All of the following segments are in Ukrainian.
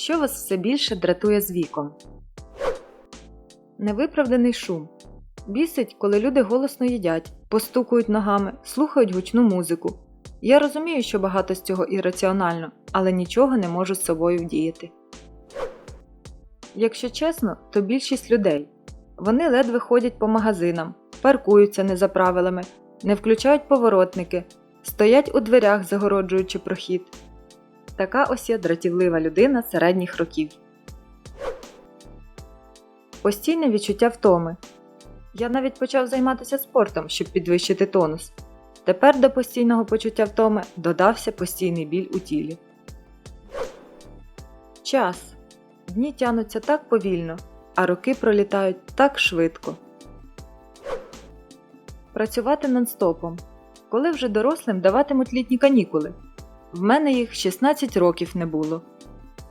Що вас все більше дратує з віком? Невиправданий шум. Бісить, коли люди голосно їдять, постукують ногами, слухають гучну музику. Я розумію, що багато з цього ірраціонально, але нічого не можу з собою вдіяти. Якщо чесно, то більшість людей. Вони ледве ходять по магазинам, паркуються не за правилами, не включають поворотники, стоять у дверях, загороджуючи прохід. Така ось я дратівлива людина середніх років. Постійне відчуття втоми. Я навіть почав займатися спортом, щоб підвищити тонус. Тепер до постійного почуття втоми додався постійний біль у тілі. Час. Дні тянуться так повільно, а роки пролітають так швидко. Працювати нон-стопом. Коли вже дорослим даватимуть літні канікули. В мене їх 16 років не було.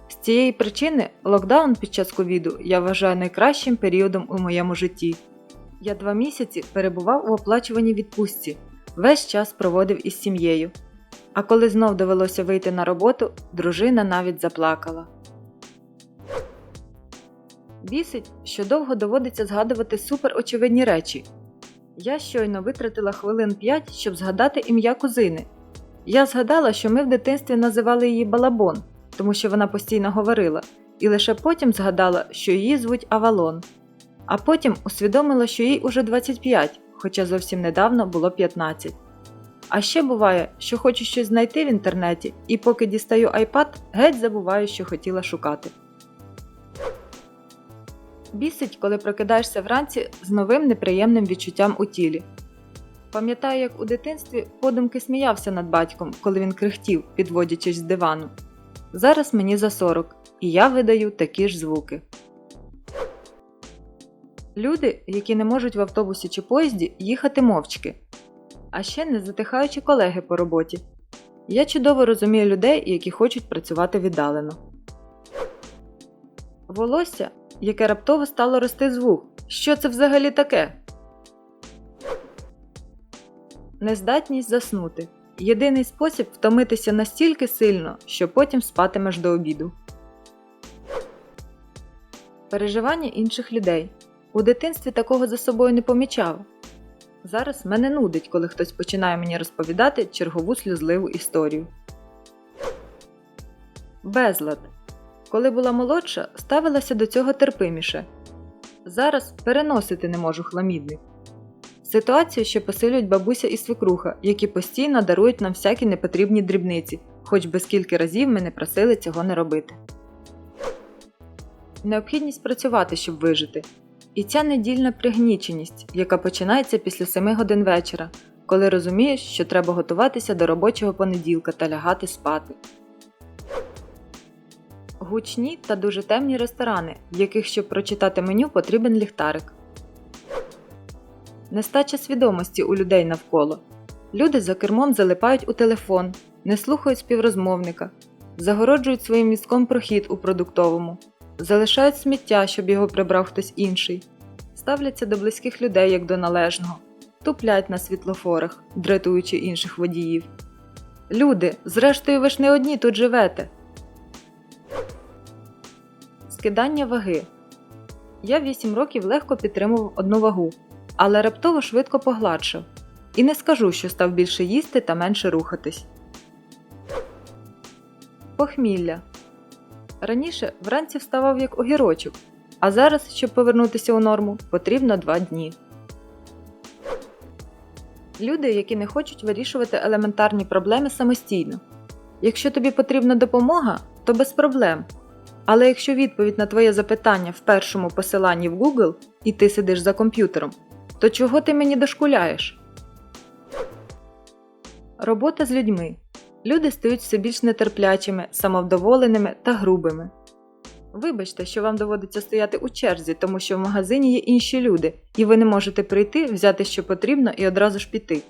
З цієї причини локдаун під час ковіду я вважаю найкращим періодом у моєму житті. Я два місяці перебував у оплачуваній відпустці, весь час проводив із сім'єю. А коли знов довелося вийти на роботу, дружина навіть заплакала. Бісить, що довго доводиться згадувати суперочевидні речі. Я щойно витратила хвилин 5, щоб згадати ім'я кузини. Я згадала, що ми в дитинстві називали її Балабон, тому що вона постійно говорила, і лише потім згадала, що її звуть Авалон. А потім усвідомила, що їй уже 25, хоча зовсім недавно було 15. А ще буває, що хочу щось знайти в інтернеті, і поки дістаю iPad, геть забуваю, що хотіла шукати. Бісить, коли прокидаєшся вранці з новим неприємним відчуттям у тілі. Пам'ятаю, як у дитинстві подумки сміявся над батьком, коли він крихтів, підводячись з дивану. Зараз мені за 40, і я видаю такі ж звуки. Люди, які не можуть в автобусі чи поїзді їхати мовчки, а ще не затихаючи колеги по роботі. Я чудово розумію людей, які хочуть працювати віддалено. Волосся, яке раптово стало рости з вух. Що це взагалі таке? Нездатність заснути. Єдиний спосіб втомитися настільки сильно, що потім спатимеш до обіду. Переживання інших людей. У дитинстві такого за собою не помічав. Зараз мене нудить, коли хтось починає мені розповідати чергову сльозливу історію. Безлад. Коли була молодша, ставилася до цього терпиміше. Зараз переносити не можу хламідник. Ситуацію ще посилюють бабуся і свекруха, які постійно дарують нам всякі непотрібні дрібниці, хоч би скільки разів ми не просили цього не робити. Необхідність працювати, щоб вижити. І ця недільна пригніченість, яка починається після 7 годин вечора, коли розумієш, що треба готуватися до робочого понеділка та лягати спати. Гучні та дуже темні ресторани, в яких, щоб прочитати меню, потрібен ліхтарик. Нестача свідомості у людей навколо. Люди за кермом залипають у телефон, не слухають співрозмовника, загороджують своїм мізком прохід у продуктовому, залишають сміття, щоб його прибрав хтось інший, ставляться до близьких людей як до належного, туплять на світлофорах, дратуючи інших водіїв. Люди, зрештою, ви ж не одні тут живете. Скидання ваги. Я 8 років легко підтримував одну вагу, але раптово швидко погладшав. І не скажу, що став більше їсти та менше рухатись. Похмілля. Раніше вранці вставав як огірочок, а зараз, щоб повернутися у норму, потрібно 2 дні. Люди, які не хочуть вирішувати елементарні проблеми самостійно. Якщо тобі потрібна допомога, то без проблем. Але якщо відповідь на твоє запитання в першому посиланні в Google і ти сидиш за комп'ютером, то чого ти мені дошкуляєш? Робота з людьми. Люди стають все більш нетерплячими, самовдоволеними та грубими. Вибачте, що вам доводиться стояти у черзі, тому що в магазині є інші люди, і ви не можете прийти, взяти що потрібно і одразу ж піти.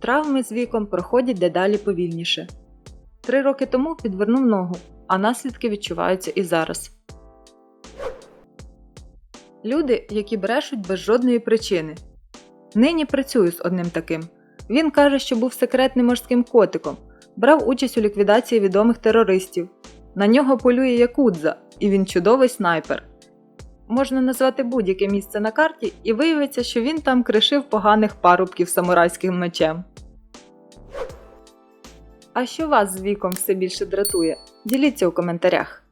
Травми з віком проходять дедалі повільніше. Три роки тому підвернув ногу, а наслідки відчуваються і зараз. Люди, які брешуть без жодної причини. Нині працюю з одним таким. Він каже, що був секретним морським котиком, брав участь у ліквідації відомих терористів. На нього полює Якудза, і він чудовий снайпер. Можна назвати будь-яке місце на карті, і виявиться, що він там кришив поганих парубків самурайським мечем. А що вас з віком все більше дратує? Діліться у коментарях.